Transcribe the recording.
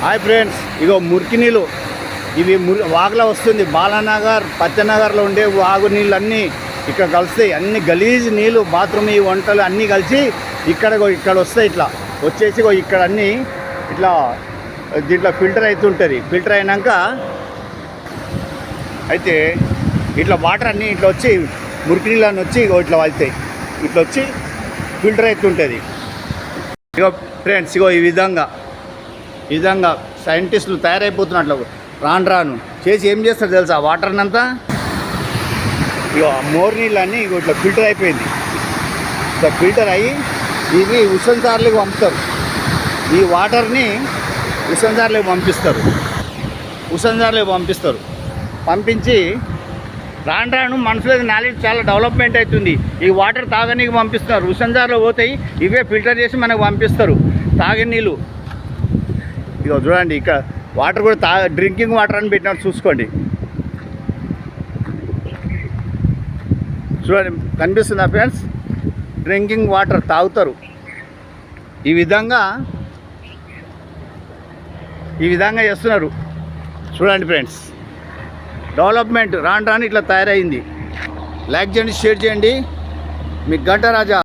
Hi friends ఇగో మురికి నీళ్ళు. ఇవి మురి వాగులో వస్తుంది. బాలానగర్ పచ్చనగర్లో ఉండే వాగు నీళ్ళు అన్నీ ఇక్కడ కలుస్తాయి. అన్ని గలీజ్ నీళ్ళు బాత్రూమ్ ఈ వంటలు అన్నీ కలిసి ఇక్కడ ఇక్కడ వస్తాయి ఇట్లా. వచ్చేసి ఇగో ఇక్కడ అన్నీ ఇట్లా దీంట్లో ఫిల్టర్ అవుతుంటుంది ఫిల్టర్ అయినాక అయితే ఇట్లా వాటర్ అన్నీ ఇట్లా వచ్చి మురికి నీళ్ళని వచ్చి ఇగో ఇట్లా వెళ్తాయి. ఇట్లా వచ్చి ఫిల్టర్ అవుతుంటుంది ఇగో ఫ్రెండ్స్ ఇగో ఈ విధంగా ఈ విధంగా సైంటిస్టులు తయారైపోతున్నట్లు రాను రాను. చేసి ఏం చేస్తారు తెలుసా? వాటర్ని అంతా ఇగో మోర్ నీళ్ళన్నీ ఇగో ఇట్లా ఫిల్టర్ అయిపోయింది. ఇట్లా ఫిల్టర్ అయ్యి ఇవి ఉషన్ పంపుతారు. ఈ వాటర్ని ఉషన్ పంపిస్తారు. ఉషన్ పంపిస్తారు. పంపించి రాను రాను మనుషులకు నాలెడ్జ్ చాలా డెవలప్మెంట్ అవుతుంది. ఈ వాటర్ తాగనీకి పంపిస్తున్నారు. ఉషంజార్లో పోతాయి ఇవే ఫిల్టర్ చేసి మనకు పంపిస్తారు. తాగే నీళ్ళు. ఇగో చూడండి ఇక్కడ వాటర్ కూడా తా డ్రింకింగ్ వాటర్ అని పెట్టినట్టు చూసుకోండి. చూడండి కనిపిస్తుందా ఫ్రెండ్స్? డ్రింకింగ్ వాటర్ తాగుతారు. ఈ విధంగా ఈ విధంగా చేస్తున్నారు. చూడండి ఫ్రెండ్స్ డెవలప్మెంట్ రాను రాను ఇట్లా తయారైంది. లైక్ చేయండి షేర్ చేయండి. మీ గంటరాజా